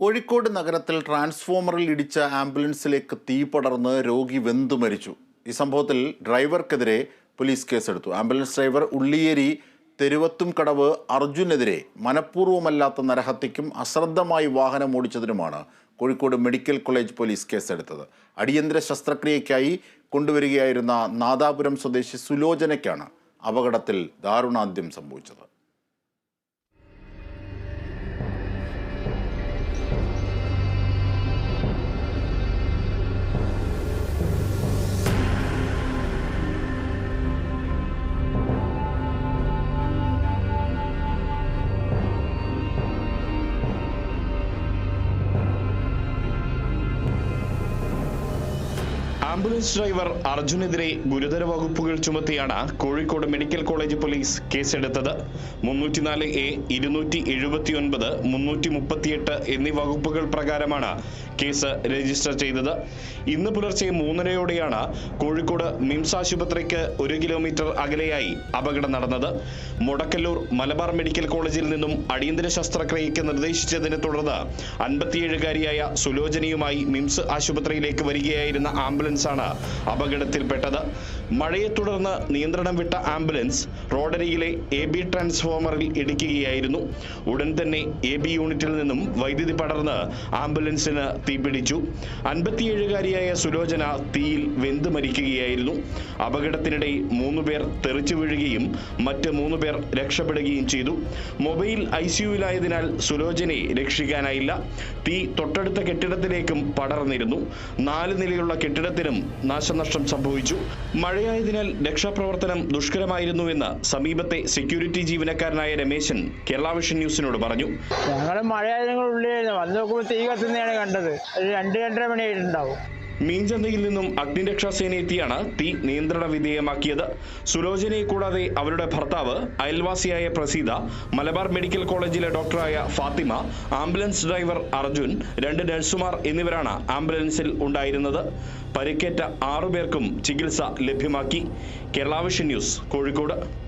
കോഴിക്കോട് നഗരത്തിൽ ട്രാൻസ്ഫോമറിൽ ഇടിച്ച ആംബുലൻസിലേക്ക് തീ പടർന്ന് രോഗി വെന്തു മരിച്ചു. ഈ സംഭവത്തിൽ ഡ്രൈവർക്കെതിരെ പോലീസ് കേസെടുത്തു. ആംബുലൻസ് ഡ്രൈവർ ഉള്ളിയേരി തെരുവത്തും കടവ് അർജുനെതിരെ മനഃപൂർവമല്ലാത്ത നരഹത്യയ്ക്കും അശ്രദ്ധമായി വാഹനം ഓടിച്ചതിനുമാണ് കോഴിക്കോട് മെഡിക്കൽ കോളേജ് പോലീസ് കേസെടുത്തത്. അടിയന്തര ശസ്ത്രക്രിയയ്ക്കായി കൊണ്ടുവരികയായിരുന്ന നാദാപുരം സ്വദേശി സുലോചനയ്ക്കാണ് അപകടത്തിൽ ദാരുണാന്ത്യം സംഭവിച്ചത്. ആംബുലൻസ് ഡ്രൈവർ അർജുനെതിരെ ഗുരുതര വകുപ്പുകൾ ചുമത്തിയാണ് കോഴിക്കോട് മെഡിക്കൽ കോളേജ് പോലീസ് കേസെടുത്തത്. മുന്നൂറ്റിനാല് എ ഇരുന്നൂറ്റി എഴുപത്തി ഒൻപത് മുന്നൂറ്റി മുപ്പത്തിയെട്ട് എന്നീ വകുപ്പുകൾ പ്രകാരമാണ് കേസ് രജിസ്റ്റർ ചെയ്തത്. ഇന്ന് പുലർച്ചെ മൂന്നരയോടെയാണ് കോഴിക്കോട് മിംസ് ആശുപത്രിക്ക് ഒരു കിലോമീറ്റർ അകലെയായി അപകടം നടന്നത്. മുടക്കല്ലൂർ മലബാർ മെഡിക്കൽ കോളേജിൽ നിന്നും അടിയന്തര ശസ്ത്രക്രിയയ്ക്ക് നിർദ്ദേശിച്ചതിനെ തുടർന്ന് അൻപത്തിയേഴുകാരിയായ സുലോചനയുമായി മിംസ് ആശുപത്രിയിലേക്ക് വരികയായിരുന്ന ആംബുലൻസാണ് അപകടത്തിൽപ്പെട്ടത്. മഴയെ തുടർന്ന് നിയന്ത്രണം വിട്ട ആംബുലൻസ് റോഡരികിലെ എ ബി ട്രാൻസ്ഫോമറിൽ ഇടിക്കുകയായിരുന്നു. ഉടൻ തന്നെ എ ബി യൂണിറ്റിൽ നിന്നും വൈദ്യുതി പടർന്ന് ആംബുലൻസിന് തീപിടിച്ചു. അൻപത്തിയേഴുകാരിയായ സുലോചന തീയിൽ വെന്ത് മരിക്കുകയായിരുന്നു. അപകടത്തിനിടെ മൂന്ന് പേർ തെറിച്ചു വീഴുകയും മറ്റ് മൂന്ന് പേർ രക്ഷപ്പെടുകയും ചെയ്തു. മൊബൈൽ ഐ സിയുവിലായതിനാൽ സുലോചനയെ രക്ഷിക്കാനായില്ല. തീ തൊട്ടടുത്ത കെട്ടിടത്തിലേക്കും പടർന്നിരുന്നു. നാല് നിലയുള്ള കെട്ടിടത്തിനും നാശനഷ്ടം സംഭവിച്ചു. മഴയായതിനാൽ രക്ഷാപ്രവർത്തനം ദുഷ്കരമായിരുന്നുവെന്ന് സമീപത്തെ സെക്യൂരിറ്റി ജീവനക്കാരനായ രമേശൻ കേരള വിഷൻ ന്യൂസിനോട് പറഞ്ഞു. ഞങ്ങൾ മഴയായതിനുള്ള ഉള്ളിലായിരുന്നു വന്ന് നോക്കുമ്പോൾ തീ കത്തുന്നതാണ് കണ്ടത്. ഒരു രണ്ട് രണ്ടര മണിയായിട്ടുണ്ടാവും. മീൻചന്തയിൽ നിന്നും അഗ്നിരക്ഷാസേന എത്തിയാണ് തീ നിയന്ത്രണ വിധേയമാക്കിയത്. സുലോചനയെ കൂടാതെ അവരുടെ ഭർത്താവ് അയൽവാസിയായ പ്രസീത മലബാർ മെഡിക്കൽ കോളേജിലെ ഡോക്ടറായ ഫാത്തിമ ആംബുലൻസ് ഡ്രൈവർ അർജുൻ രണ്ട് നഴ്സുമാർ എന്നിവരാണ് ആംബുലൻസിൽ ഉണ്ടായിരുന്നത്. പരിക്കേറ്റ ആറുപേർക്കും ചികിത്സ ലഭ്യമാക്കി. കേരളാവിഷൻ ന്യൂസ് കോഴിക്കോട്.